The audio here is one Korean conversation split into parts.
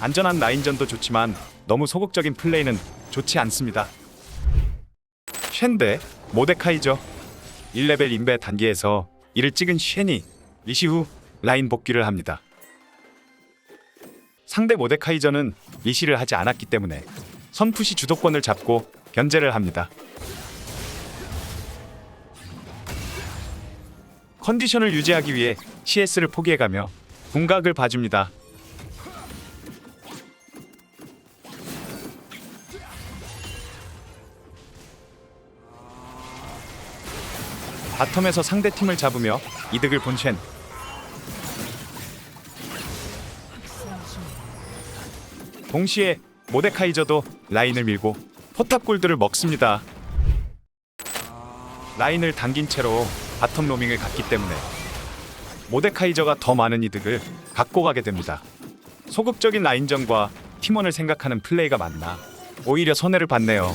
안전한 라인전도 좋지만 너무 소극적인 플레이는 좋지 않습니다. 쉔데 모데카이저 1레벨 인베 단계에서 이를 찍은 쉔이 리시 후 라인 복귀를 합니다. 상대 모데카이저는 리시를 하지 않았기 때문에 선푸시 주도권을 잡고 견제를 합니다. 컨디션을 유지하기 위해 CS를 포기해가며 궁각을 봐줍니다. 바텀에서 상대 팀을 잡으며 이득을 본 쉔. 동시에 모데카이저도 라인을 밀고 포탑 골드를 먹습니다. 라인을 당긴 채로 바텀 로밍을 갔기 때문에 모데카이저가 더 많은 이득을 갖고 가게 됩니다. 소극적인 라인전과 팀원을 생각하는 플레이가 맞나 오히려 손해를 봤네요.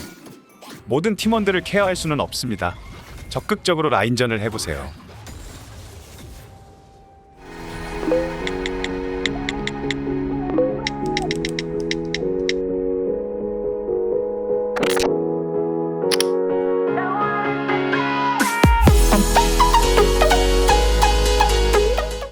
모든 팀원들을 케어할 수는 없습니다. 적극적으로 라인전을 해보세요.